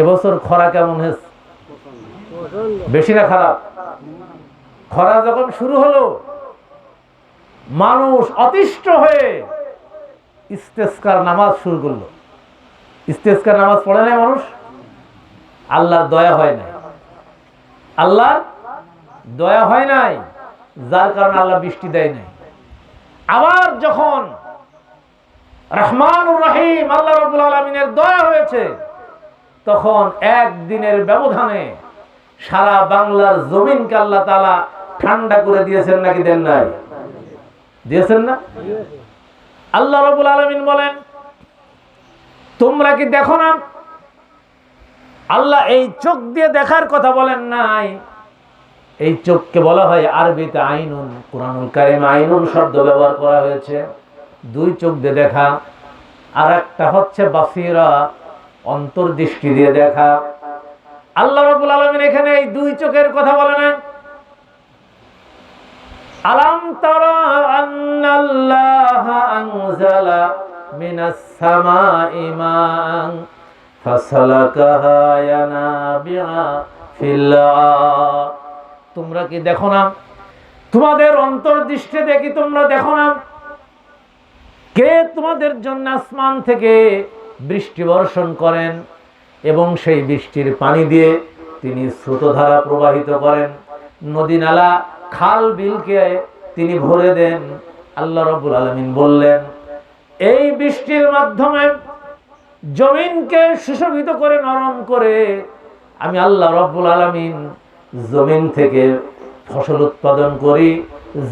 এবছর খরা কেমন হয়েছে? বেশি না খারাপ? খরা যখন শুরু হলো, মানুষ অতিষ্ঠ হয়ে ইস্তেস্কার নামাজ শুরু করল। ইস্তেস্কার নামাজ পড়ে নাই মানুষ? আল্লাহর দয়া হয় নাই। আল্লাহ দয়া হয় নাই, যার কারণে আল্লাহ বৃষ্টি দেয় নাই। আবার যখন রহমানুর রহিম আল্লাহ রবুল আলমিনের দয়া হয়েছে তখন একদিনের ব্যবধানে সারা বাংলার জমিনকে আল্লাহ তালা ঠান্ডা করে দিয়েছেন নাকি দেন নাই? দিয়েছেন না? আল্লাহ রবুল আলমিন বলেন, তোমরা কি দেখো না? আল্লাহ এই চোখ দিয়ে দেখার কথা বলেন নাই। এই চোখকে বলা হয় আরবিতে আইনুন, কোরআনুল কারিম আইনুন শব্দ ব্যবহার করা হয়েছে। দুই চোখ দিয়ে দেখা আর একটা হচ্ছে বাসিরা অন্তর্দৃষ্টি দিয়ে দেখা। আল্লাহ রাব্বুল আলামিন এখানে এই দুই চোখের কথা বলে না। আলাম তারা আন্নাল্লাহ আনজালা মিনাস তোমরা কি দেখো না? তোমাদের অন্তর্দৃষ্টি দেখি তোমরা দেখো না? কে তোমাদের জন্য আসমান থেকে বৃষ্টি বর্ষণ করেন এবং সেই বৃষ্টির পানি দিয়ে তিনি স্রোতধারা প্রবাহিত করেন। নদী নালা, খাল, বিলকে তিনি ভরে দেন। আল্লাহ রবুল আলমিন বললেন, এই বৃষ্টির মাধ্যমে জমিনকে সুশোভিত করে, নরম করে আমি আল্লাহ রব্বুল আলমিন জমিন থেকে ফসল উৎপাদন করি।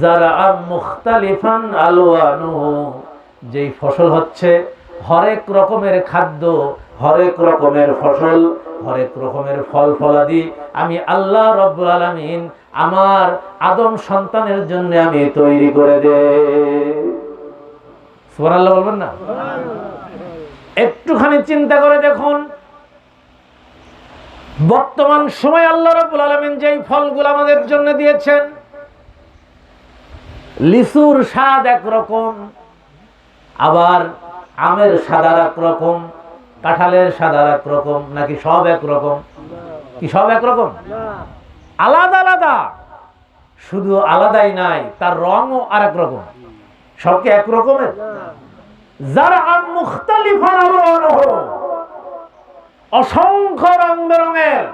যারা মুখতালিফান আলোয়ানু যেই ফসল হচ্ছে হরেক রকমের খাদ্য, হরেক রকমের ফসল, হরেক রকমের ফল ফলাদি। আমি আল্লাহ রব্বুল আলমিন আমার আদম সন্তানের জন্য আমি তৈরি করে দে। বলবেন না? একটুখানি চিন্তা করে দেখুন। বর্তমান সময় আল্লাহ রাব্বুল আলামিন যেই ফলগুলো আমাদের জন্য দিয়েছেন, লিচুর স্বাদ একরকম, আবার আমের স্বাদ আর একরকম কাঁঠালের স্বাদ আর একরকম নাকি সব একরকম কি সব একরকম আলাদা আলাদা। শুধু আলাদাই নাই, তার রঙও আর একরকম সব কি একরকমের যারা মুখতালিফান আলওয়ানুহু অসংখ্য রং বেরঙের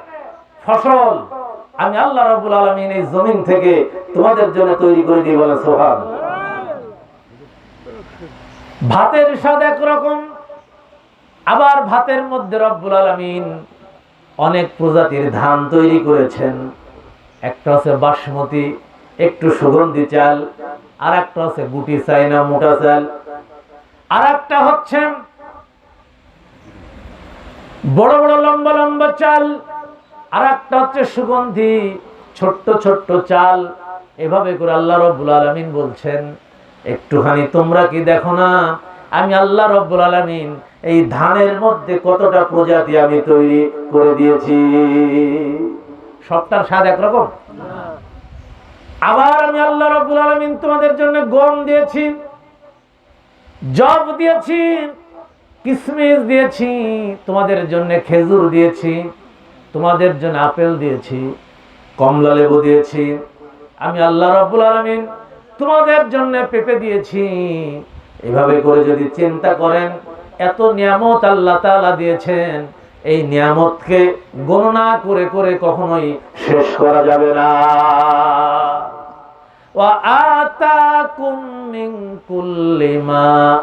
ফসল। আমি আল্লাহ রাব্বুল আলামিন এই জমিন থেকে তোমাদের জন্য তৈরি করে দিই বলে সোহান ভাতের স্বাদ একরকম, আবার ভাতের মধ্যে রব্বুল আলামিন অনেক প্রজাতির ধান তৈরি করেছেন। একটা হচ্ছে বাসমতি, একটু সুগন্ধি চাল আর একটা হচ্ছে গুটি চাইনা মোটা চাল। আর একটা হচ্ছে বড় বড় লম্বা লম্বা চাল আর একটা হচ্ছে সুগন্ধি, ছোট্ট ছোট্ট চাল। এভাবে করে আল্লাহ রব্বুল আলমিন বলছেন একটুখানি তোমরা কি দেখো না? আমি আল্লাহ রব্বুল আলমিন এই ধানের মধ্যে কতটা প্রজাতি আমি তৈরি করে দিয়েছি। সবটার স্বাদ একরকম? আবার আমি আল্লাহ রব্বুল আলমিন তোমাদের জন্য গম দিয়েছি জব দিয়েছি, কিসমিস দিয়েছি, তোমাদের জন্য খেজুর দিয়েছি, তোমাদের জন্য আপেল দিয়েছি কমলা লেবু দিয়েছি। আমি আল্লাহ রাব্বুল আলামিন তোমাদের জন্য পেঁপে দিয়েছি এভাবে করে যদি চিন্তা করেন এত নিয়ামত আল্লাহ তাআলা দিয়েছেন এই নিয়ামতকে গণনা করে করে কখনোই শেষ করা যাবে না وآتاكم من كل ما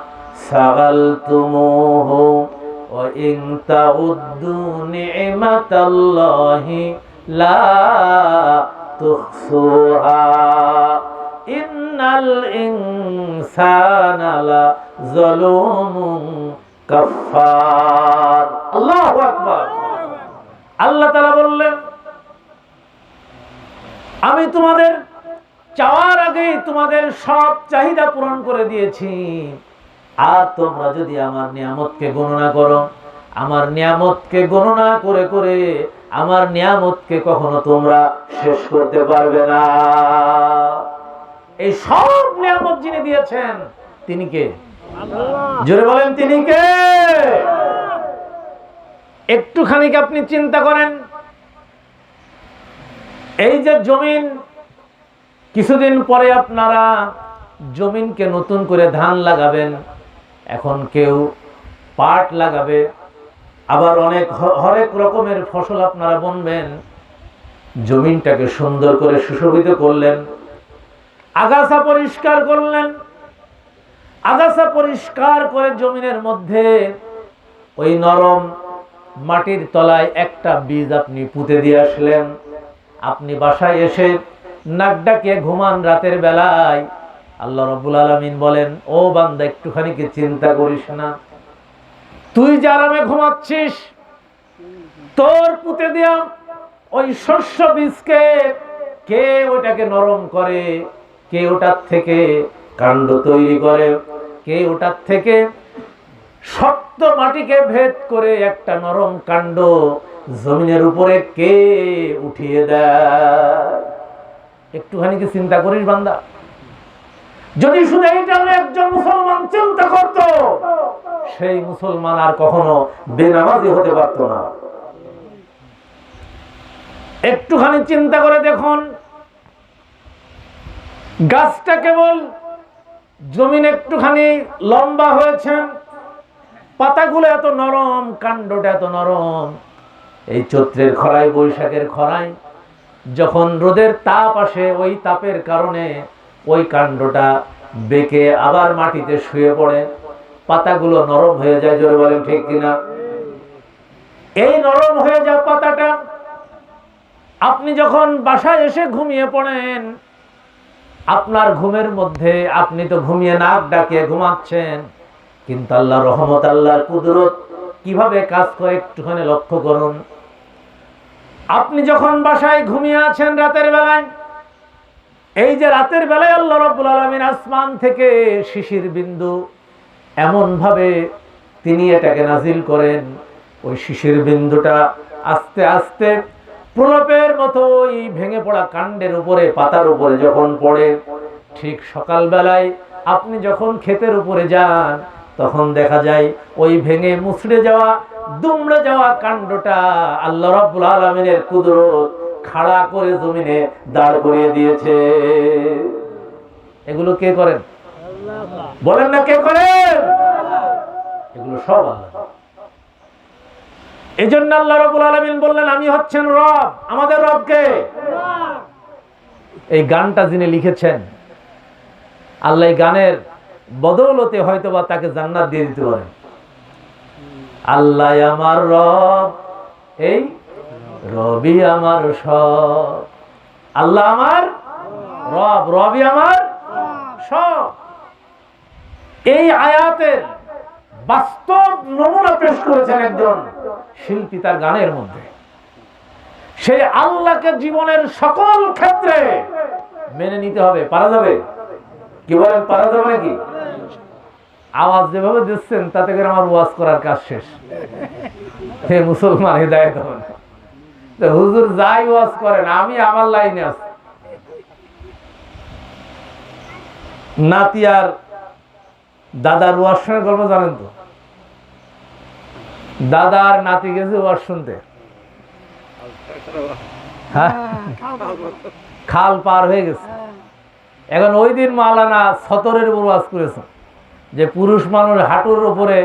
سألتموه وإن تعدوا نعمة الله لا تحصوها إن আল্লাহ বললেন, আমি তোমাদের চাওয়ার আগেই তোমাদের সব চাহিদা পূরণ করে দিয়েছি। আর তোমরা যদি আমার নিয়ামতকে গণনা করো, আমার নিয়ামতকে গণনা করে করে আমার নিয়ামতকে কখনো তোমরা শেষ করতে পারবে না। এই সব নিয়ামত যিনি দিয়েছেন, তিনি কে? জোরে বলেন, তিনি কে? একটুখানি আপনি চিন্তা করেন? এই যে জমিন, কিছুদিন পরে আপনারা জমিনকে নতুন করে ধান লাগাবেন, এখন কেউ পাট লাগাবে, আবার অনেক হরেক রকমের ফসল আপনারা বুনবেন, জমিনটাকে সুন্দর করে সুশোভিত করলেন আগাছা পরিষ্কার করলেন। আগাছা পরিষ্কার করে জমিনের মধ্যে ওই নরম মাটির তলায় একটা বীজ আপনি পুঁতে দিয়ে আসলেন। আপনি বাসায় এসে নাক ডাকিয়ে ঘুমান রাতের বেলায় আল্লাহ রব্বুল আলমিন বলেন, ও বান্দা, একটুখানি কি চিন্তা করিস না? তুই যে আরামে ঘুমাচ্ছিস, তোর পুঁতে দেয়া ওই শস্য বীজকে কে ওটাকে নরম করে কে ওটার থেকে কাণ্ড তৈরি করে? কে ওটার থেকে? শক্ত মাটিকে ভেদ করে একটা নরম কাণ্ড জমিনের উপরে কে উঠিয়ে দেয়? একটুখানি কি চিন্তা করিস বান্দা? যদি শুধু এইটা একজন মুসলমান চিন্তা করত, সেই মুসলমান আর কখনো বেনামাজি হতে পারত না। একটুখানি চিন্তা করে দেখুন গাছটা কেবল জমিন একটুখানি লম্বা হয়েছে, পাতাগুলো এত নরম, কাণ্ডটা এত নরম। এই চৈত্রের খরায়, বৈশাখের খরায় যখন রোদের তাপ আসে, ওই তাপের কারণে ওই কাণ্ডটা বেঁকে আবার মাটিতে শুয়ে পড়ে। পাতাগুলো নরম হয়ে যায়, জোরে বলেন ঠিক কিনা? এই নরম হয়ে যাওয়া পাতাটা আপনি যখন বাসায় এসে ঘুমিয়ে পড়েন আপনার ঘুমের মধ্যে আপনি তো ঘুমিয়ে নাক ডাকিয়ে ঘুমাচ্ছেন। কিন্তু আল্লাহ রহমত, আল্লাহর কুদরত কীভাবে কাজ করে একটুখানি লক্ষ্য করুন। আপনি যখন বাসায় ঘুমিয়ে আছেন রাতের বেলায়, এই যে রাতের বেলায় আল্লাহ রব্বুল আলমিন আসমান থেকে শিশির বিন্দু এমন ভাবে তিনি এটাকে নাজিল করেন। ওই শিশির বিন্দুটা আস্তে আস্তে প্রলাপের মতো ওই ভেঙে পড়া কাণ্ডের উপরে, পাতার উপরে যখন পড়ে, ঠিক সকালবেলায় আপনি যখন ক্ষেতের উপরে যান, তখন দেখা যায় ওই ভেঙে মুছড়ে যাওয়া, দুমড়ে যাওয়া কাণ্ডটা আল্লাহ রাব্বুল আলামিনের কুদরত খাড়া করে জমিনে দাঁড় করিয়ে দিয়েছে। এগুলো কে করেন? বলেন না কে করেন? এগুলো সব আল্লাহ। এই আল্লাহ রবুল আলমিন বললেন, আমি হচ্ছেন রব। আমাদের রবকে? এই গানটা যিনি লিখেছেন, আল্লাহ এই গানের বদৌলতে হয়তো তাকে জান্নাত দিয়ে দিতে পারেন। আল্লাহ আমার রব, এই রবি আমার সব। আল্লাহ আমার রব রবি আমার সব। এই আয়াতের বাস্তব নমুনা পেশ করেছেন একজন শিল্পী তার গানের মধ্যে। সেই আল্লাহকে জীবনের সকল ক্ষেত্রে মেনে নিতে হবে। পারা যাবে? কি বলেন, পারা যাবে নাকি? আওয়াজ যেভাবে দিচ্ছেন, তাতে করে আমার ওয়াজ করার কাজ শেষ। হে মুসলমান, হৃদায়ত হন। হুজুর যাই ওয়াজ করেন, আমি আমার লাইনে আছি। নাতি আর দাদার ওয়াজ শোনার গল্প জানেন তো? দাদা আর নাতি গেছে ওয়াজ শুনতে। হ্যাঁ? খাল পার হয়ে গেছে। এখন ওই দিন মালানা সতরের উপর ওয়াজ করেছে যে পুরুষ মানুষ হাঁটুর উপরে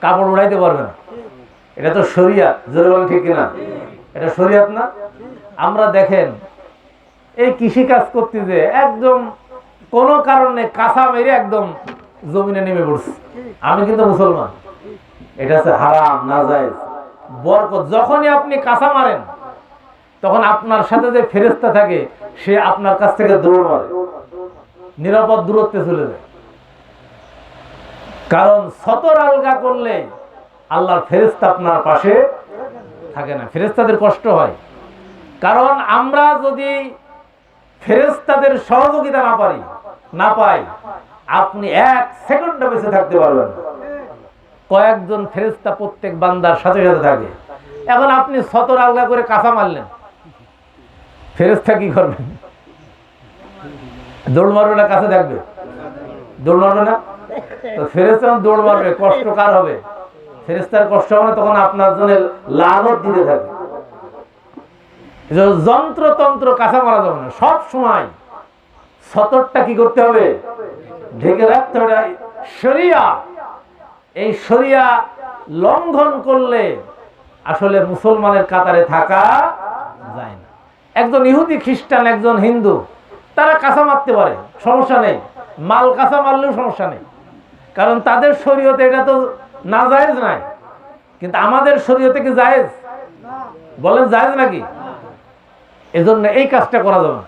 কাপড় উড়াইতে পারবে না। এটা তো শরিয়াত, জোরে ঠিক কিনা? এটা শরিয়াত না? আমরা দেখেন, এই কৃষি কাজ করতে যে একদম কোনো কারণে কাঁচা মেরে একদম জমিনে নেমে পড়ছে। আমি কিন্তু মুসলমান। এটা হচ্ছে হারাম বরকত, যখনই আপনি কাঁচা মারেন, তখন আপনার সাথে যে ফেরেস্তা থাকে, সে আপনার কাছ থেকে দৌড় মারে নিরাপদ দূরত্বে চলে যায়। কারণ সতর আলগা করলে আল্লাহর ফেরেস্তা আপনার পাশে থাকে না। ফেরেস্তাদের কষ্ট হয়। কারণ আমরা যদি ফেরেস্তাদের সহযোগিতা না পারি, না পাই, আপনি এক সেকেন্ডে বেঁচে থাকতে পারবেন না। কয়েকজন ফেরেস্তা প্রত্যেক বান্দার সাথে সাথে থাকে। এখন আপনি সতর আলগা করে কাঁচা মারলেন। ফেরেস্তা কি করবেন দৌড় মারবে না কাছে থাকবে দৌড় মারবে না? তো ফেরেস্তা দৌড় মারবে, কষ্ট কার হবে? ফেরেস্তার কষ্ট হবে না, তখন আপনার জন্য লানত দিতে থাকে যন্ত্রতন্ত্র কাঁচা মারা যাবে না। সব সময় সতরটা কি করতে হবে? ঢেকে রাখতে হবে। শরিয়া। এই শরিয়া লঙ্ঘন করলে আসলে মুসলমানের কাতারে থাকা যায় না। একজন ইহুদি খ্রিস্টান, একজন হিন্দু, তারা কাঁচা মারতে পারে, সমস্যা নেই। মাল কাঁচা মারলেও সমস্যা নেই। কারণ তাদের শরীয়তে এটা তো না জায়েজ নাই। কিন্তু আমাদের শরীয়তে কি জায়েজ? বলেন জায়েজ নাকি? এজন্য এই কাজটা করা যাবে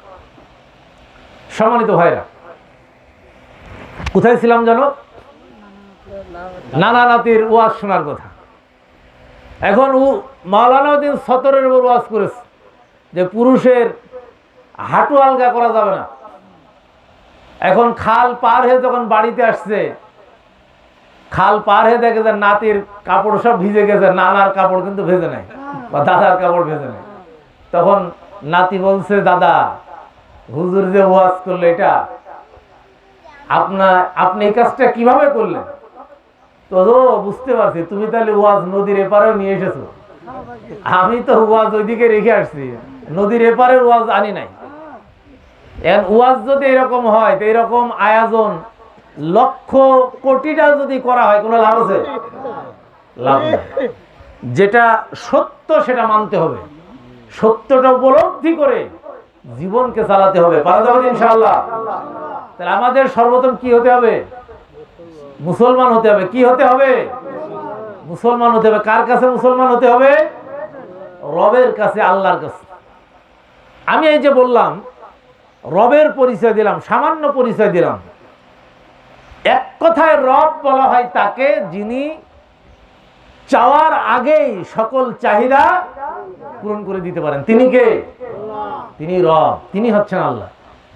সম্মানিত ভাইরা, কোথায় ছিলাম জানো? নানা নাতির ওয়াজ শোনার কথা। এখন ও মাওলানা উদ্দিন সতরের উপর ওয়াজ করেছে যে পুরুষের হাঁটু আলগা করা যাবে না। এখন খাল পার হয়ে যখন বাড়িতে আসছে, খাল পার হয়ে দেখে যে নাতির কাপড় সব ভিজে গেছে, নানার কাপড় কিন্তু ভেজে নাই বা দাদার কাপড় ভেজে নাই। তখন নাতি বলছে, দাদা, হুজুর যে ওয়াজ করল এটা আপনার আপনি এই কাজটা কীভাবে করলেন? তো বুঝতে পারছি। তুমি তাহলে ওয়াজ নদীর নিয়ে এসেছ। আমি তো ওয়াজ ওইদিকে রেখে আসছি। নদীর এপারে ওয়াজ আনি নাই। এখন ওয়াজ যদি এরকম হয়, তো এরকম আয়োজন লক্ষ কোটিটা যদি করা হয়, কোনো লাভ আছে? লাভ যেটা সত্য, সেটা মানতে হবে। সত্যটা উপলব্ধি করে জীবনকে চালাতে হবে। পারা যাবে ইনশাআল্লাহ। তাহলে আমাদের সর্বপ্রথম কি হতে হবে? মুসলমান হতে হবে। কি হতে হবে? মুসলমান হতে হবে। কার কাছে মুসলমান হতে হবে? রবের কাছে, আল্লাহর কাছে। আমি এই যে বললাম, রবের পরিচয় দিলাম, সামান্য পরিচয় দিলাম। এক কথায় রব বলা হয় তাকে যিনি চাওয়ার আগেই সকল চাহিদা পূরণ করে দিতে পারেন। তিনি কে? তিনি রব। তিনি হচ্ছেন আল্লাহ।